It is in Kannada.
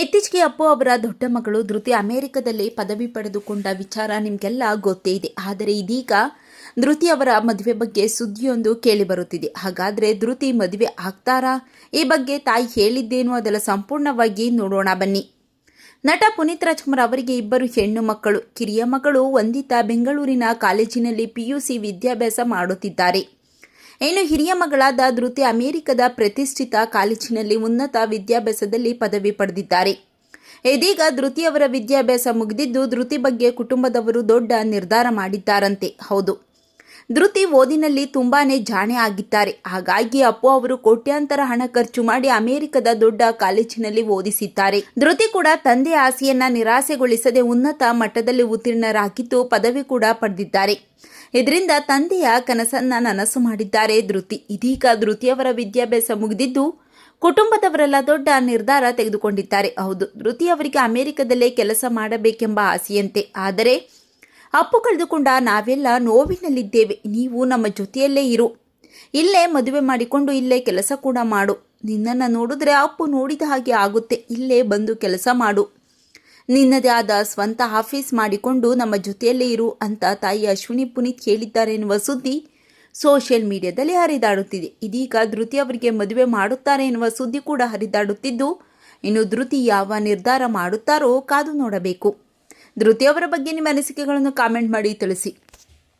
ಇತ್ತೀಚೆಗೆ ಅಪ್ಪು ಅವರ ದೊಡ್ಡ ಮಗಳು ಧೃತಿ ಅಮೆರಿಕದಲ್ಲಿ ಪದವಿ ಪಡೆದುಕೊಂಡ ವಿಚಾರ ನಿಮಗೆಲ್ಲ ಗೊತ್ತೇ ಇದೆ. ಆದರೆ ಇದೀಗ ಧೃತಿ ಅವರ ಮದುವೆ ಬಗ್ಗೆ ಸುದ್ದಿಯೊಂದು ಕೇಳಿಬರುತ್ತಿದೆ ಹಾಗಾದರೆ ಧೃತಿ ಮದುವೆ ಆಗ್ತಾರಾ? ಈ ಬಗ್ಗೆ ತಾಯಿ ಹೇಳಿದ್ದೇನು ಅದೆಲ್ಲ ಸಂಪೂರ್ಣವಾಗಿ ನೋಡೋಣ ಬನ್ನಿ. ನಟ ಪುನೀತ್ ರಾಜ್ಕುಮಾರ್ ಅವರಿಗೆ ಇಬ್ಬರು ಹೆಣ್ಣು ಮಕ್ಕಳು. ಕಿರಿಯ ಮಗಳು ವಂದಿತಾ ಬೆಂಗಳೂರಿನ ಕಾಲೇಜಿನಲ್ಲಿ ಪಿಯುಸಿ ವಿದ್ಯಾಭ್ಯಾಸ ಮಾಡುತ್ತಿದ್ದಾರೆ. ಇನ್ನು ಹಿರಿಯ ಮಗಳಾದ ಧೃತಿ ಅಮೆರಿಕದ ಪ್ರತಿಷ್ಠಿತ ಕಾಲೇಜಿನಲ್ಲಿ ಉನ್ನತ ವಿದ್ಯಾಭ್ಯಾಸದಲ್ಲಿ ಪದವಿ ಪಡೆದಿದ್ದಾರೆ. ಇದೀಗ ಧೃತಿಯವರ ವಿದ್ಯಾಭ್ಯಾಸ ಮುಗಿದಿದ್ದು ಧೃತಿ ಬಗ್ಗೆ ಕುಟುಂಬದವರು ದೊಡ್ಡ ನಿರ್ಧಾರ ಮಾಡಿದ್ದಾರಂತೆ. ಹೌದು. ಧೃತಿ ಓದಿನಲ್ಲಿ ತುಂಬಾನೇ ಜಾಣೆ ಆಗಿದ್ದಾರೆ. ಹಾಗಾಗಿ ಅಪ್ಪು ಅವರು ಕೋಟ್ಯಾಂತರ ಹಣ ಖರ್ಚು ಮಾಡಿ ಅಮೆರಿಕದ ದೊಡ್ಡ ಕಾಲೇಜಿನಲ್ಲಿ ಓದಿಸಿದ್ದಾರೆ. ಧೃತಿ ಕೂಡ ತಂದೆ ಆಸೆಯನ್ನ ನಿರಾಸೆಗೊಳಿಸದೆ ಉನ್ನತ ಮಟ್ಟದಲ್ಲಿ ಉತ್ತೀರ್ಣರಾಗಿದ್ದು ಪದವಿ ಕೂಡ ಪಡೆದಿದ್ದಾರೆ. ಇದರಿಂದ ತಂದೆಯ ಕನಸನ್ನ ನನಸು ಮಾಡಿದ್ದಾರೆ ಧೃತಿ. ಇದೀಗ ಧೃತಿಯವರ ವಿದ್ಯಾಭ್ಯಾಸ ಮುಗಿದಿದ್ದು, ಕುಟುಂಬದವರೆಲ್ಲ ದೊಡ್ಡ ನಿರ್ಧಾರ ತೆಗೆದುಕೊಂಡಿದ್ದಾರೆ. ಹೌದು, ಧೃತಿ ಅವರಿಗೆ ಅಮೆರಿಕದಲ್ಲೇ ಕೆಲಸ ಮಾಡಬೇಕೆಂಬ ಆಸೆಯಂತೆ. ಆದರೆ, ಅಪ್ಪು ಕಳೆದುಕೊಂಡ ನಾವೆಲ್ಲ ನೋವಿನಲ್ಲಿದ್ದೇವೆ. ನೀವು ನಮ್ಮ ಜೊತೆಯಲ್ಲೇ ಇರು. ಇಲ್ಲೇ ಮದುವೆ ಮಾಡಿಕೊಂಡು ಇಲ್ಲೇ ಕೆಲಸ ಕೂಡ ಮಾಡು. ನಿನ್ನನ್ನು ನೋಡಿದ್ರೆ ಅಪ್ಪು ನೋಡಿದ ಹಾಗೆ ಆಗುತ್ತೆ. ಇಲ್ಲೇ ಬಂದು ಕೆಲಸ ಮಾಡು. ನಿನ್ನದೇ ಆದ ಸ್ವಂತ ಆಫೀಸ್ ಮಾಡಿಕೊಂಡು ನಮ್ಮ ಜೊತೆಯಲ್ಲೇ ಇರು ಅಂತ ತಾಯಿ ಅಶ್ವಿನಿ ಪುನೀತ್ ಹೇಳಿದ್ದಾರೆ ಎನ್ನುವ ಸುದ್ದಿ ಸೋಷಿಯಲ್ ಮೀಡಿಯಾದಲ್ಲಿ ಹರಿದಾಡುತ್ತಿದೆ. ಇದೀಗ ಧೃತಿ ಅವರಿಗೆ ಮದುವೆ ಮಾಡುತ್ತಾರೆ ಎನ್ನುವ ಸುದ್ದಿ ಕೂಡ ಹರಿದಾಡುತ್ತಿದ್ದು, ಇನ್ನು ಧೃತಿ ಯಾವ ನಿರ್ಧಾರ ಮಾಡುತ್ತಾರೋ ಕಾದು ನೋಡಬೇಕು. ಧೃತಿ ಅವರ ಬಗ್ಗೆ ನಿಮ್ಮ ಅನಿಸಿಕೆಗಳನ್ನು ಕಾಮೆಂಟ್ ಮಾಡಿ ತಿಳಿಸಿ.